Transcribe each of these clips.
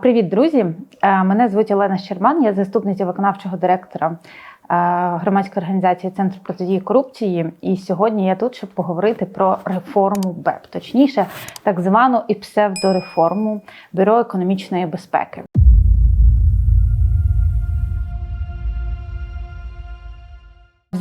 Привіт, друзі! Мене звуть Олена Щерман, я заступниця виконавчого директора громадської організації Центр протидії корупції. І сьогодні я тут, щоб поговорити про реформу БЕП, точніше, так звану і псевдореформу Бюро економічної безпеки.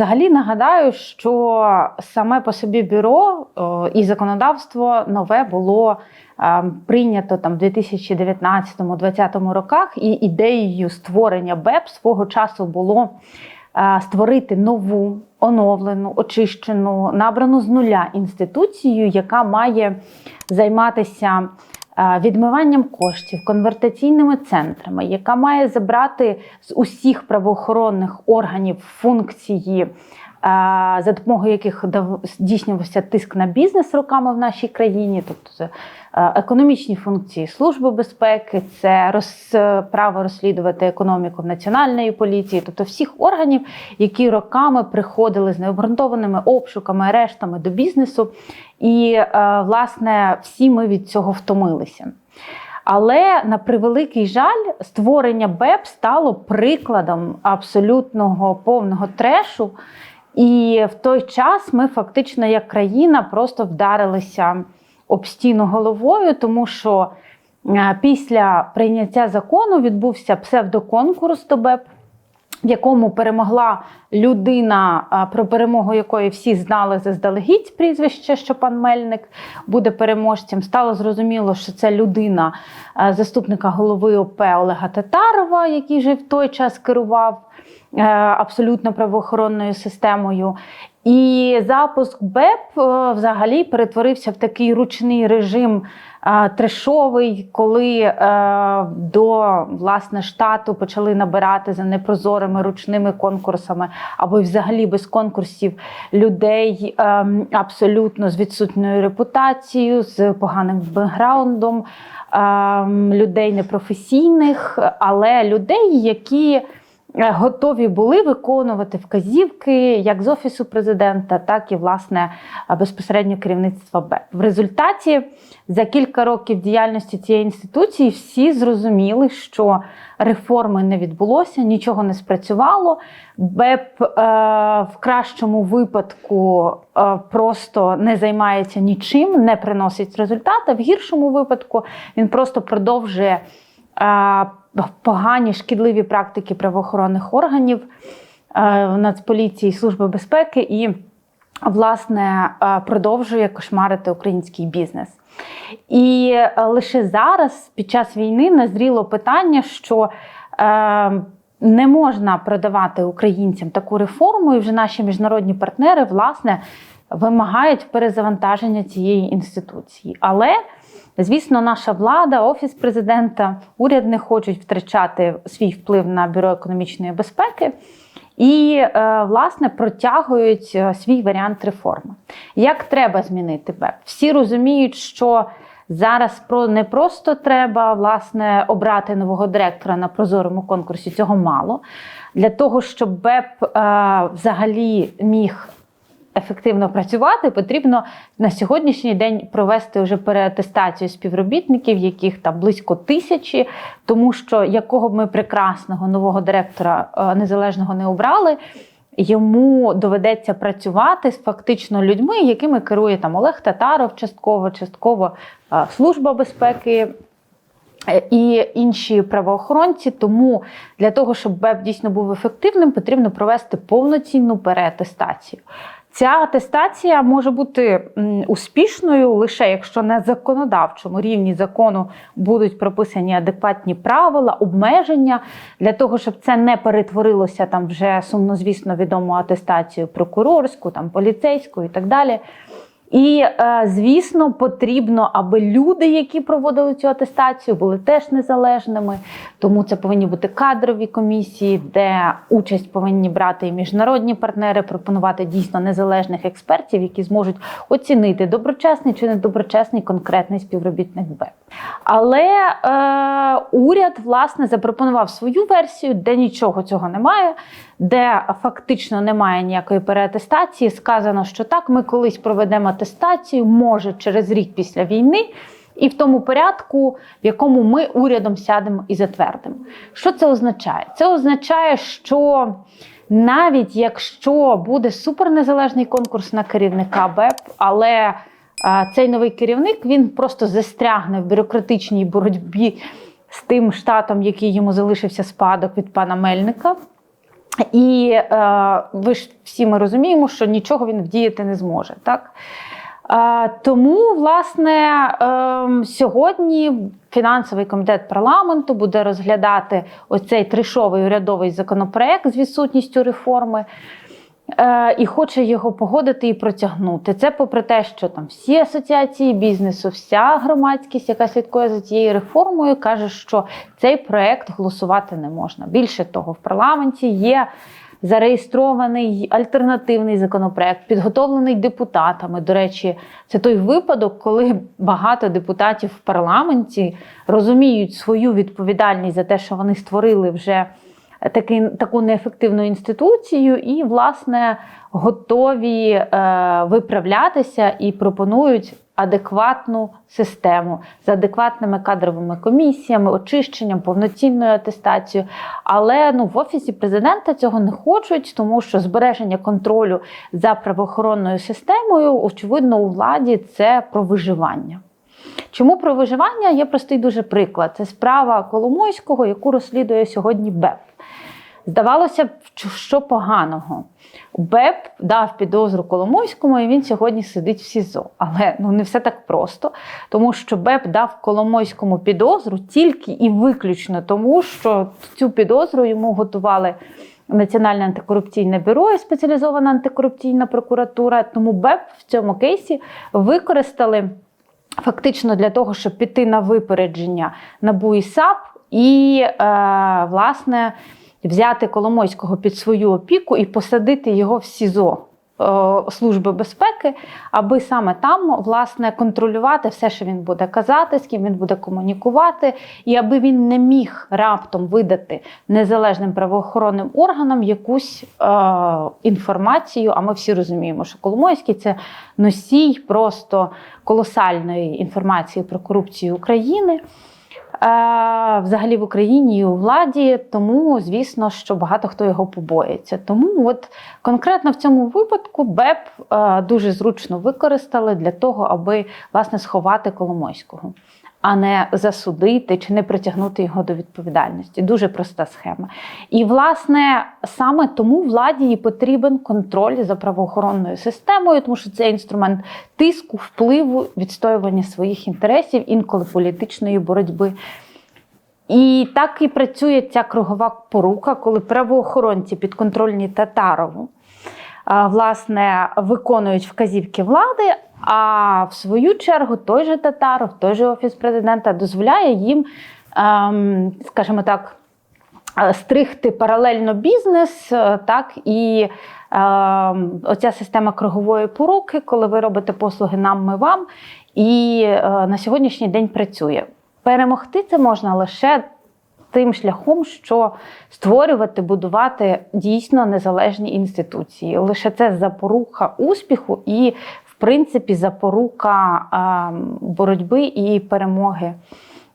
Взагалі нагадаю, що саме по собі бюро і законодавство нове було е, прийнято там в 2019-2020 роках, і ідеєю створення БЕП свого часу було е, створити нову, оновлену, очищену, набрану з нуля інституцію, яка має займатися. Е, Відмиванням коштів, конвертаційними центрами, яка має забрати з усіх правоохоронних органів функції, за допомогою яких здійснювався тиск на бізнес роками в нашій країні, тобто це економічні функції Служби безпеки, це роз, право розслідувати економіку в національної поліції, тобто всіх органів, які роками приходили з необґрунтованими обшуками, арештами до бізнесу. І, власне, всі ми від цього втомилися. Але на превеликий жаль, створення БЕП стало прикладом абсолютного повного трешу. І в той час ми фактично як країна просто вдарилися об стіну головою, тому що е, після прийняття закону відбувся псевдоконкурс до БЕП в якому перемогла людина, про перемогу якої всі знали заздалегідь прізвище, що пан Мельник буде переможцем. Стало зрозуміло, що це людина заступника голови ОП Олега Татарова, який же в той час керував е, абсолютно правоохоронною системою. І запуск БЕП е, взагалі перетворився в такий ручний режим е, трешовий, коли е, до власне штату почали набирати за непрозорими ручними конкурсами, або взагалі без конкурсів людей е, абсолютно з відсутньою репутацією, з поганим бекграундом, е, людей непрофесійних, але людей, які е, готові були виконувати вказівки як з офісу президента, так і власне е, безпосередньо керівництва БЕП. В результаті за кілька років діяльності цієї інституції всі зрозуміли, що реформи не відбулося, нічого не спрацювало. БЕП е, в кращому випадку е, просто не займається нічим, не приносить результати. В гіршому випадку він просто продовжує е, погані шкідливі практики правоохоронних органів е, Нацполіції, Служби безпеки і, власне, е, продовжує кошмарити український бізнес. І е, лише зараз, під час війни, назріло питання, що не можна продавати українцям таку реформу, і вже наші міжнародні партнери, власне, вимагають перезавантаження цієї інституції. Але Звісно, наша влада, офіс президента, уряд не хочуть втрачати свій вплив на бюро економічної безпеки і, е, власне, протягують е, свій варіант реформи. Як треба змінити БЕП? Всі розуміють, що зараз не просто треба власне обрати нового директора на прозорому конкурсі. Цього мало для того, щоб БЕП взагалі міг ефективно працювати, потрібно на сьогоднішній день провести вже переатестацію співробітників, яких там близько тисячі, тому що якого б ми прекрасного нового директора е, незалежного не обрали. Йому доведеться працювати з фактично людьми, якими керує там Олег Татаров, частково, частково е, Служба безпеки е, і інші правоохоронці. Тому для того, щоб БЕП дійсно був ефективним, потрібно провести повноцінну переатестацію. Ця атестація може бути успішною лише якщо на законодавчому рівні закону будуть прописані адекватні правила, обмеження для того, щоб це не перетворилося там вже сумнозвісно відому атестацію прокурорську, там поліцейську і так далі. І, е, звісно, потрібно, аби люди, які проводили цю атестацію, були теж незалежними. Тому це повинні бути кадрові комісії, де участь повинні брати і міжнародні партнери, пропонувати дійсно незалежних експертів, які зможуть оцінити доброчесний чи недоброчесний конкретний співробітник БЕП. Але е, уряд власне запропонував свою версію, де нічого цього немає, де фактично немає ніякої переатестації. Сказано, що так, ми колись проведемо атестацію, може через рік після війни. і в тому порядку, в якому ми урядом сядемо і затвердимо. Що це означає? Це означає, що навіть якщо буде супернезалежний конкурс на керівника БЕП, але цей новий керівник він просто застрягне в бюрократичній боротьбі з тим штатом, який йому залишився спадок від пана Мельника. І е, ви ж всі ми розуміємо, що нічого він вдіяти не зможе. Так? Е, тому, власне, е, сьогодні фінансовий комітет парламенту буде розглядати оцей тришовий урядовий законопроект з відсутністю реформи. Е, і хоче його погодити і протягнути. Це попри те, що там всі асоціації бізнесу, вся громадськість, яка слідкує за цією реформою, каже, що цей проект голосувати не можна. Більше того, в парламенті є. Зареєстрований альтернативний законопроект, підготовлений депутатами. До речі, це той випадок, коли багато депутатів в парламенті розуміють свою відповідальність за те, що вони створили вже таки, таку неефективну інституцію, і, власне, готові е, виправлятися і пропонують адекватну систему з адекватними кадровими комісіями, очищенням, повноцінною атестацією. Але ну, в офісі президента цього не хочуть, тому що збереження контролю за правоохоронною системою, очевидно, у владі це про виживання. Чому про виживання є простий дуже приклад. Це справа Коломойського, яку розслідує сьогодні БЕП. Здавалося б, що поганого. БЕП дав підозру Коломойському, і він сьогодні сидить в СІЗО. Але ну не все так просто, тому що БЕП дав Коломойському підозру тільки і виключно тому, що цю підозру йому готували Національне антикорупційне бюро і спеціалізована антикорупційна прокуратура. Тому БЕП в цьому кейсі використали фактично для того, щоб піти на випередження НАБУ і САП і, е, власне взяти Коломойського під свою опіку і посадити його в СІЗО е, Служби безпеки, аби саме там власне контролювати все, що він буде казати, з ким він буде комунікувати, і аби він не міг раптом видати незалежним правоохоронним органам якусь е, інформацію. А ми всі розуміємо, що Коломойський це носій просто колосальної інформації про корупцію України взагалі в Україні і у владі, тому звісно, що багато хто його побоїться. Тому, от конкретно в цьому випадку, БЕП дуже зручно використали для того, аби власне сховати Коломойського а не засудити чи не притягнути його до відповідальності. Дуже проста схема. І, власне, саме тому владі і потрібен контроль за правоохоронною системою, тому що це інструмент тиску, впливу, відстоювання своїх інтересів, інколи політичної боротьби. І так і працює ця кругова порука, коли правоохоронці підконтрольні Татарову власне виконують вказівки влади, а в свою чергу той же Татаров, той же офіс президента дозволяє їм, ем, скажімо так, е, стригти паралельно бізнес, е, так і ем, оця система кругової поруки, коли ви робите послуги нам, ми вам, і е, на сьогоднішній день працює. Перемогти це можна лише тим шляхом, що створювати, будувати дійсно незалежні інституції. Лише це запорука успіху і в принципі запорука боротьби і перемоги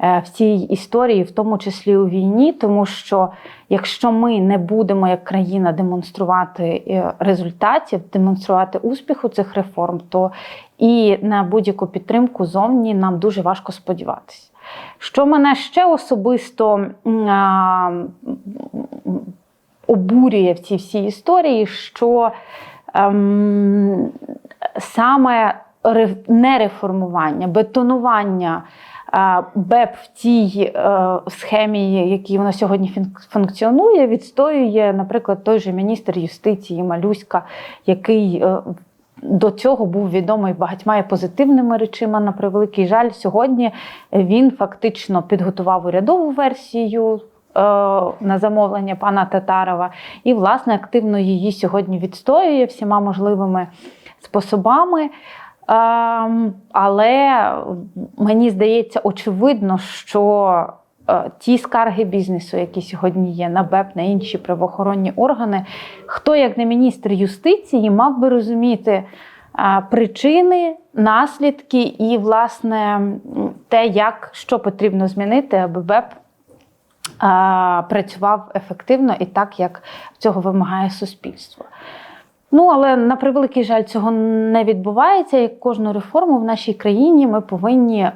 е, в цій історії, в тому числі у війні, тому що якщо ми не будемо як країна демонструвати е, результатів, демонструвати успіху цих реформ, то і на будь-яку підтримку зовні нам дуже важко сподіватися. Що мене ще особисто а, обурює в цій всій історії, що ем, саме не реформування, бетонування БЕП в тій е, схемі, якій вона сьогодні функціонує, відстоює, наприклад, той же міністр юстиції Малюська, який е, до цього був відомий багатьма позитивними речима. На превеликий жаль, сьогодні він фактично підготував урядову версію. Е, на замовлення пана Татарова і, власне, активно її сьогодні відстоює всіма можливими способами. Ем, але мені здається, очевидно, що ті скарги бізнесу, які сьогодні є на БЕП, на інші правоохоронні органи, хто, як не міністр юстиції, мав би розуміти, е, причини, наслідки і, власне, те, як що потрібно змінити, аби БЕП е, працював ефективно і так, як цього вимагає суспільство. Ну, але на превеликий жаль, цього не відбувається. Як кожну реформу в нашій країні ми повинні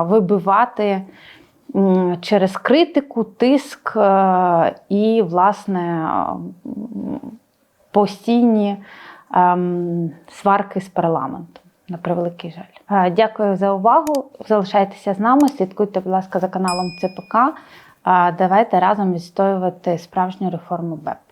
вибивати через критику, тиск е, і, власне, постійні ем, сварки з парламентом. На превеликий жаль. Е, Дякую за увагу. Залишайтеся з нами. Слідкуйте, будь ласка, за каналом ЦПК. Е, Давайте разом відстоювати справжню реформу БЕП.